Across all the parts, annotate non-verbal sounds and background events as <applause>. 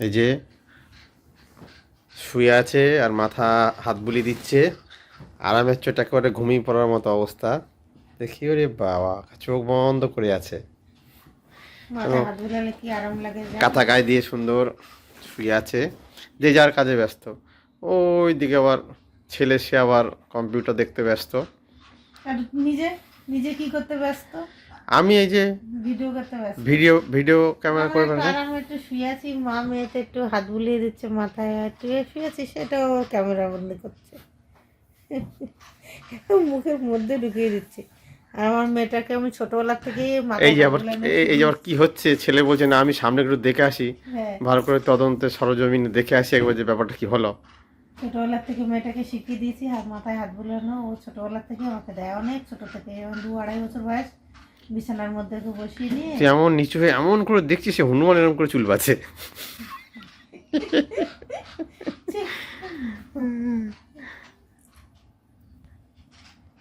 এই যে শুয়ে আছে আর মাথা হাত বুলি দিচ্ছে। আরামের চোট একেবারে ঘুমিয়ে পড়ার মতো অবস্থা। দেখি ওরে বাবা চোখ বন্ধ করে আছে? কাঁথা গায়ে দিয়ে সুন্দর শুয়ে আছে। যে যার কাজে ব্যস্ত। ওই দিকে আবার ছেলে সে আবার কম্পিউটার দেখতে ব্যস্ত। আর নিজে নিজে কি করতে ব্যস্ত? আমি এই যে ভিডিও করতে ভিডিও ভিডিও ক্যামেরা করে ফেলছি। একটু শুয়ে আছি মা মেয়েতে একটু হাত বুলিয়ে দিচ্ছে মাথায় একটু শুয়ে আছি সেটাও ক্যামেরা বন্দি করছে। মুখের মধ্যে ঢুকিয়ে দিচ্ছে। আর আমার মেয়েটাকে আমি ছোটবেলা থেকে এই যে আবার এই- যে আবার কি হচ্ছে? ছেলে বলছে না আমি সামনে একটু দেখে আসি। হ্যাঁ। ভালো করে তদন্তে সরজমিনে দেখে আসি একবার যে ব্যাপারটা কি হলো। ছোটবেলা থেকে মেয়েটাকে শিখিয়ে দিয়েছি হাত মাথায় হাত বুলানো। ও ছোটবেলা থেকে আমাকে দেয় অনেক ছোট থেকে দু আড়াই বছর বয়স। বিছানার মধ্যে বসিয়ে নিয়ে এমন নিচু হয়ে এমন করে দেখছিস সে হনুমান এরকম করে চুল বাছে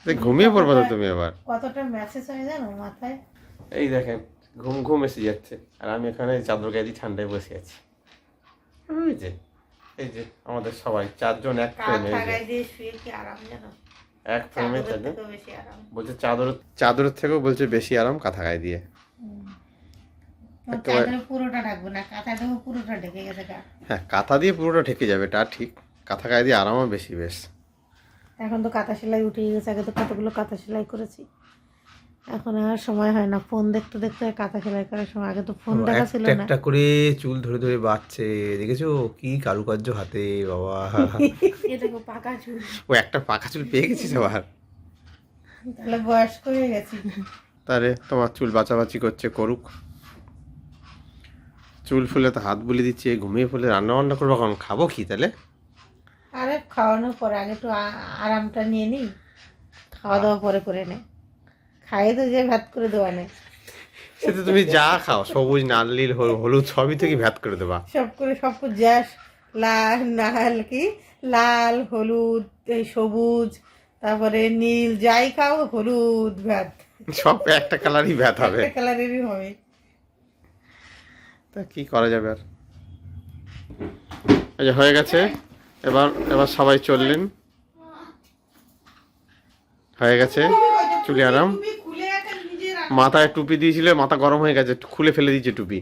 ঘুমিয়ে পড়বে তো তুমি এবার কতটা মেসেজ হয়ে জানো মাথায়? এই দেখেন ঘুম ঘুম এসে যাচ্ছে। আর আমি এখানে চাদর গায়ে দিয়ে ঠান্ডায় বসে আছি। এই যে আমাদের সবাই চারজন এক দিয়ে শুয়ে কি আরাম জানো? এক ফ্রেমে আরাম। বলছে চাদর চাদরের থেকেও বলছে বেশি আরাম কাঁথা গায়ে দিয়ে। পুরোটা ঢাকবো না কাঁথা দিয়ে পুরোটা ঢেকে গেছে হ্যাঁ কাঁথা দিয়ে পুরোটা ঠেকে যাবে তা ঠিক। কাঁথা গায়ে দিয়ে আরামও বেশি বেশ। এখন তো কাঁথা সেলাই উঠে গেছে আগে তো কতগুলো কাঁথা সেলাই করেছি। এখন আর সময় হয় না। ফোন দেখতে দেখতে কাঁথা সেলাই করার সময়। আগে তো ফোন দেখা ছিল না। একটা করে চুল ধরে ধরে বাঁচছে দেখেছ? কি কারুকার্য হাতে বাবা। <laughs> এটাকে পাকা চুল। ও একটা পাকা চুল পেয়ে গেছিস আবার। তাহলে বয়স্ক হয়ে গেছি। তাহলে তোমার চুল বাঁচাবাচি করছে করুক। চুল ফুলে তো হাত বুলি দিচ্ছে ঘুমিয়ে ফুলে রান্না বান্না করব কখন খাব কি তাহলে? আরে খাওয়ানোর পরে আগে একটু আরামটা নিয়ে নিই। খাওয়া দাওয়া পরে করে নে। খাইয়ে তো যে ভাত করে দেওয়া নেই। সেটা তুমি যা খাও সবুজ নাল নীল হল- হলুদ সবই থেকে ভ্যাত করে দেবা? সব করে সব জ্যাস লাল নাল কি? লাল হলুদ এই সবুজ তারপরে নীল যাই খাও হলুদ ভাত। সব একটা কালারই ভ্যাত হবে। একটা কালারেরই হবে। তা কি করা যাবে আর? এই যে হয়ে গেছে। এবার এবার সবাই চললেন। হয়ে গেছে। চুলি আরাম তুমি খুলে একটা নিজের মাথায় টুপি দিয়েছিল মাথা গরম হয়ে গেছে খুলে ফেলে দিয়েছে টুপি।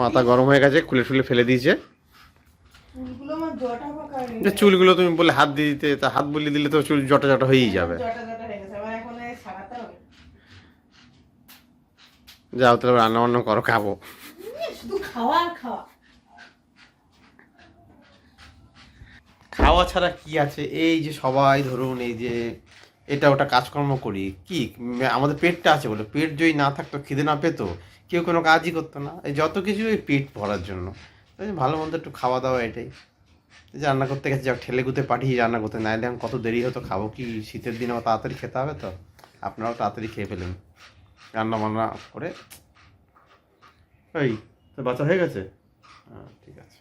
মাথা গরম হয়ে গেছে খুলে টুলে ফেলে দিয়েছে। চুলগুলো তুমি বলে হাত দিয়ে দিতে তা হাত বুলিয়ে দিলে তো চুল জটা জটা হয়েই যাবে। হয়ে যাও তাহলে রান্না বান্না করো খাব। শুধু খাওয়া আর খাওয়া। খাওয়া ছাড়া কি আছে? এই যে সবাই ধরুন, এই যে এটা ওটা কাজকর্ম করি, কি? আমাদের পেটটা আছে বলে, পেট যদি না থাকতো, খিদে না পেতো, কেউ কোনো কাজই করতো না। এই যত কিছু ওই পেট ভরার জন্য। ভালো মন্দ একটু খাওয়া দাওয়া এটাই। রান্না করতে গেছে, যাক, ঠেলে গুতে পাঠিয়ে রান্না করতে। নাইলে এখন কত দেরি হতো, খাব কি? শীতের দিনে আবার তাড়াতাড়ি খেতে হবে তো? আপনারাও তাড়াতাড়ি খেয়ে ফেলেন। রান্না বান্না করে ওই তো বাচ্চা হয়ে গেছে? হ্যাঁ ঠিক আছে।